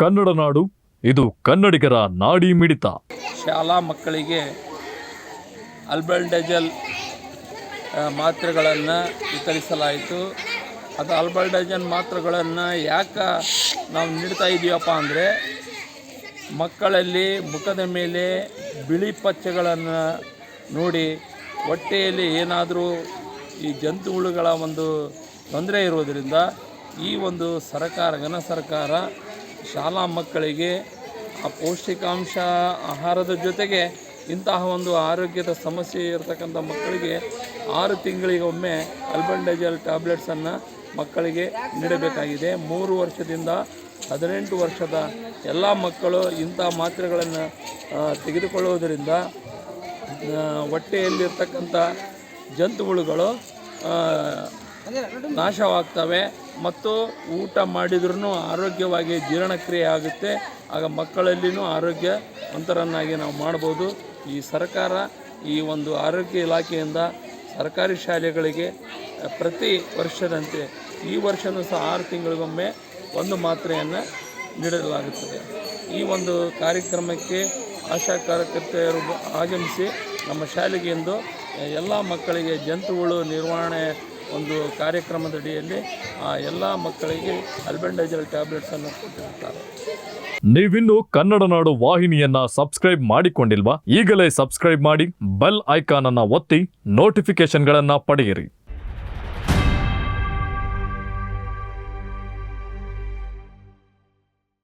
ಕನ್ನಡ ನಾಡು, ಇದು ಕನ್ನಡಿಗರ ನಾಡಿ ಮಿಡಿತ. ಶಾಲಾ ಮಕ್ಕಳಿಗೆ ಅಲ್ಬಲ್ಡಜಲ್ ಮಾತ್ರೆಗಳನ್ನು ವಿತರಿಸಲಾಯಿತು. ಅದು ಅಲ್ಬಲ್ಡಜನ್ ಮಾತ್ರೆಗಳನ್ನು ಯಾಕೆ ನಾವು ನೀಡ್ತಾ ಇದೀವಪ್ಪ ಅಂದರೆ, ಮಕ್ಕಳಲ್ಲಿ ಮುಖದ ಮೇಲೆ ಬಿಳಿ ಪಚ್ಚೆಗಳನ್ನು ನೋಡಿ ಹೊಟ್ಟೆಯಲ್ಲಿ ಏನಾದರೂ ಈ ಜಂತುಹುಳುಗಳ ಒಂದು ತೊಂದರೆ ಇರೋದರಿಂದ ಈ ಒಂದು ಸರ್ಕಾರ, ಘನ ಸರ್ಕಾರ ಶಾಲಾ ಮಕ್ಕಳಿಗೆ ಆ ಪೌಷ್ಟಿಕಾಂಶ ಆಹಾರದ ಜೊತೆಗೆ ಇಂತಹ ಒಂದು ಆರೋಗ್ಯದ ಸಮಸ್ಯೆ ಇರತಕ್ಕಂಥ ಮಕ್ಕಳಿಗೆ ಆರು ತಿಂಗಳಿಗೊಮ್ಮೆ ಅಲ್ಬಂಡಜಲ್ ಟ್ಯಾಬ್ಲೆಟ್ಸನ್ನು ಮಕ್ಕಳಿಗೆ ನೀಡಬೇಕಾಗಿದೆ. ಮೂರು ವರ್ಷದಿಂದ ಹದಿನೆಂಟು ವರ್ಷದ ಎಲ್ಲ ಮಕ್ಕಳು ಇಂಥ ಮಾತ್ರೆಗಳನ್ನು ತೆಗೆದುಕೊಳ್ಳುವುದರಿಂದ ಹೊಟ್ಟೆಯಲ್ಲಿರ್ತಕ್ಕಂಥ ಜಂತುಹುಳುಗಳು ಆ, ನಾಶವಾಗ್ತವೆ. ಮತ್ತು ಊಟ ಮಾಡಿದ್ರೂ ಆರೋಗ್ಯವಾಗಿ ಜೀರ್ಣಕ್ರಿಯೆ ಆಗುತ್ತೆ. ಆಗ ಮಕ್ಕಳಲ್ಲಿನೂ ಆರೋಗ್ಯವಂತರನ್ನಾಗಿ ನಾವು ಮಾಡ್ಬೋದು. ಈ ಸರ್ಕಾರ ಈ ಒಂದು ಆರೋಗ್ಯ ಇಲಾಖೆಯಿಂದ ಸರ್ಕಾರಿ ಶಾಲೆಗಳಿಗೆ ಪ್ರತಿ ವರ್ಷದಂತೆ ಈ ವರ್ಷವೂ ಸಹ ಆರು ತಿಂಗಳಿಗೊಮ್ಮೆ ಒಂದು ಮಾತ್ರೆಯನ್ನು ನೀಡಲಾಗುತ್ತದೆ. ಈ ಒಂದು ಕಾರ್ಯಕ್ರಮಕ್ಕೆ ಆಶಾ ಕಾರ್ಯಕರ್ತೆಯರು ಆಗಮಿಸಿ ನಮ್ಮ ಶಾಲೆಗೆ ಎಂದು ಎಲ್ಲ ಮಕ್ಕಳಿಗೆ ಜಂತುಗಳು ನಿರ್ವಹಣೆ ಒಂದು ಕಾರ್ಯಕ್ರಮದಡಿಯಲ್ಲಿ ಆ ಎಲ್ಲ ಮಕ್ಕಳಿಗೆ ಅಲ್ಬೆಂಡಜಲ್ ಟ್ಯಾಬ್ಲೆಟ್ಸನ್ನು ಕೊಟ್ಟಿರ್ತಾರೆ ನೀವಿನ್ನೂ ಕನ್ನಡ ನಾಡು ವಾಹಿನಿಯನ್ನ ಸಬ್ಸ್ಕ್ರೈಬ್ ಮಾಡಿಕೊಂಡಿಲ್ವಾ? ಈಗಲೇ ಸಬ್ಸ್ಕ್ರೈಬ್ ಮಾಡಿ ಬೆಲ್ ಐಕಾನ್ ಅನ್ನ ಒತ್ತಿ ನೋಟಿಫಿಕೇಶನ್ಗಳನ್ನ ಪಡೆಯಿರಿ.